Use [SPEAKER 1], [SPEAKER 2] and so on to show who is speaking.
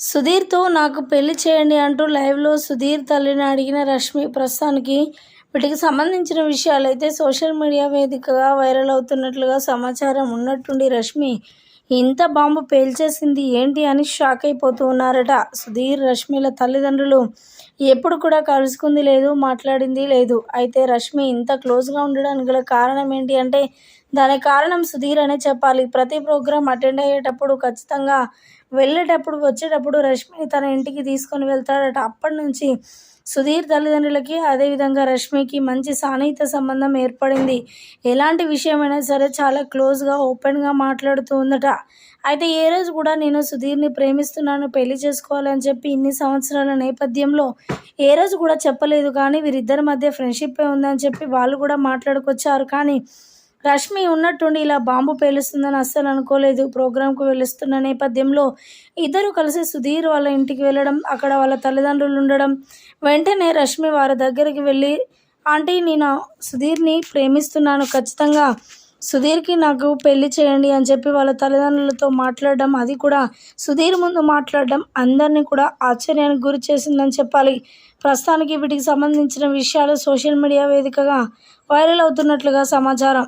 [SPEAKER 1] సుధీర్తో నాకు పెళ్ళి చేయండి అంటూ లైవ్లో సుధీర్ తల్లిని అడిగిన రష్మి ప్రస్తుతానికి వీటికి సంబంధించిన విషయాలు అయితే సోషల్ మీడియా వేదికగా వైరల్ అవుతున్నట్లుగా సమాచారం ఉన్నట్టుండి రష్మి ఇంత బాంబు పేల్చేసింది ఏంటి అని షాక్ అయిపోతూ ఉన్నారట. సుధీర్ రష్మిల తల్లిదండ్రులు ఎప్పుడు కూడా కలుసుకుంది లేదు మాట్లాడింది లేదు. అయితే రష్మి ఇంత క్లోజ్గా ఉండడానికి గల కారణం ఏంటి అంటే దానికి కారణం సుధీర్ అనే చెప్పాలి. ప్రతి ప్రోగ్రాం అటెండ్ అయ్యేటప్పుడు ఖచ్చితంగా వెళ్ళేటప్పుడు వచ్చేటప్పుడు రష్మిని తన ఇంటికి తీసుకొని వెళ్తాడట. అప్పటి నుంచి సుధీర్ తల్లిదండ్రులకి అదేవిధంగా రష్మికి మంచి సాన్నిహిత సంబంధం ఏర్పడింది. ఎలాంటి విషయమైనా సరే చాలా క్లోజ్గా ఓపెన్గా మాట్లాడుతూ ఉందట. అయితే ఏ రోజు కూడా నేను సుధీర్ని ప్రేమిస్తున్నాను పెళ్ళి చేసుకోవాలని చెప్పి ఇన్ని సంవత్సరాల నేపథ్యంలో ఏ రోజు కూడా చెప్పలేదు. కానీ వీరిద్దరి మధ్య ఫ్రెండ్షిప్ ఉందని చెప్పి వాళ్ళు కూడా మాట్లాడుకొచ్చారు. కానీ రష్మి ఉన్నట్టుండి ఇలా బాంబు పేలుస్తుందని అస్సలు అనుకోలేదు. ప్రోగ్రాంకు వెళుస్తున్న నేపథ్యంలో ఇద్దరు కలిసి సుధీర్ వాళ్ళ ఇంటికి వెళ్ళడం అక్కడ వాళ్ళ తల్లిదండ్రులు ఉండడం వెంటనే రష్మి వారి దగ్గరికి వెళ్ళి ఆంటీ నేను సుధీర్ని ప్రేమిస్తున్నాను. ఖచ్చితంగా సుధీర్కి నాకు పెళ్ళి చేయండి అని చెప్పి వాళ్ళ తల్లిదండ్రులతో మాట్లాడడం అది కూడా సుధీర్ ముందు మాట్లాడడం అందరినీ కూడా ఆశ్చర్యానికి గురి చేసిందని చెప్పాలి. ప్రస్తుతానికి వీటికి సంబంధించిన విషయాలు సోషల్ మీడియా వేదికగా వైరల్ అవుతున్నట్లుగా సమాచారం.